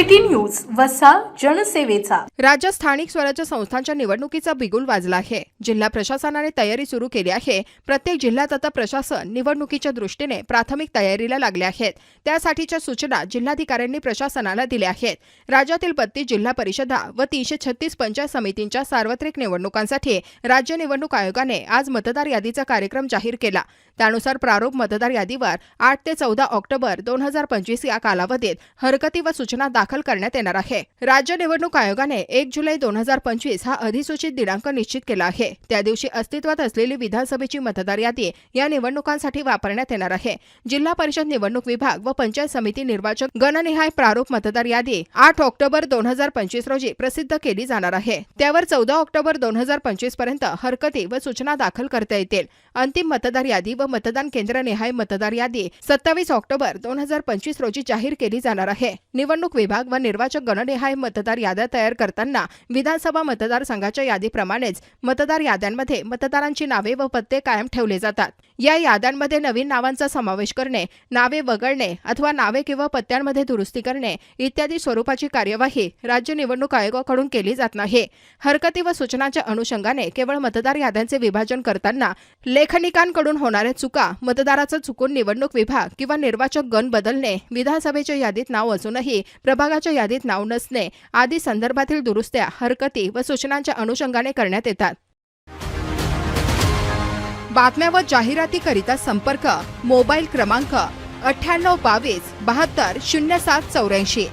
वसा जनसेवेचा. राज्य स्थानिक स्वराज्य संस्थांच्या निवडणुकीचा बिगुल वाजला आहे. जिल्हा प्रशासनाने तयारी सुरू केली आहे. प्रत्येक जिल्ह्यात आता प्रशासन निवडणुकीच्या दृष्टीने प्राथमिक तयारीला लागले आहेत. त्यासाठीच्या सूचना जिल्हाधिकाऱ्यांनी प्रशासनाला दिल्या आहेत. राज्यातील बत्तीस जिल्हा परिषदा व तीनशे छत्तीस पंचायत समितींच्या सार्वत्रिक निवडणुकांसाठी राज्य निवडणूक आयोगाने आज मतदार यादीचा कार्यक्रम जाहीर केला. त्यानुसार प्रारूप मतदार यादीवर आठ ते चौदा ऑक्टोबर दोन हजार पंचवीस या कालावधीत हरकती व सूचना दाखल दाखल करण्यात येणार आहे. राज्य निवडणूक आयोगाने एक जुलै दोन हजार पंचवीस हा अधिसूचित दिनांक निश्चित केला आहे. त्या दिवशी अस्तित्वात असलेली विधानसभेची मतदार यादी या निवडणुकांसाठी वापरण्यात येणार आहे. जिल्हा परिषद निवडणूक विभाग व पंचायत समिती निर्वाचक गणनिहाय प्रारूप मतदार यादी आठ ऑक्टोबर दोन हजार पंचवीस रोजी प्रसिद्ध केली जाणार आहे. त्यावर चौदा ऑक्टोबर दोन हजार पंचवीसपर्यंत हरकती व सूचना दाखल करता येतील. अंतिम मतदार यादी व मतदान केंद्रनिहाय मतदार यादी सत्तावीस ऑक्टोबर दोन हजार पंचवीस रोजी जाहीर केली जाणार आहे. निवडणूक विभाग व निर्वाचक गणनिहाय मतदार याद्या तयार करताना विधानसभा मतदारसंघाच्या यादीप्रमाणेच मतदार याद्यांमध्ये मतदारांची नावे व पत्ते कायम ठेवले जातात. या याद्यांमध्ये नवीन नावांचा समावेश करणे नावे वगळणे अथवा नावे किंवा पत्त्यांमध्ये दुरुस्ती करणे इत्यादी स्वरूपाची कार्यवाही राज्य निवडणूक आयोगाकडून केली जात नाही. हरकती व सूचनांच्या अनुषंगाने केवळ मतदार याद्यांचे विभाजन करताना लेखनिकांकडून होणाऱ्या चुका मतदाराचं चुकून निवडणूक विभाग किंवा निर्वाचक गण बदलणे विधानसभेच्या यादीत नाव असूनही विभागाच्या यादीत नाव नसणे आदी संदर्भातील दुरुस्त्या हरकती व सूचनांच्या अनुषंगाने करण्यात येतात. बातम्या व जाहिरातीकरिता संपर्क मोबाईल क्रमांक अठ्ठ्याण्णव बावीस बहात्तर शून्य सात चौऱ्याऐंशी.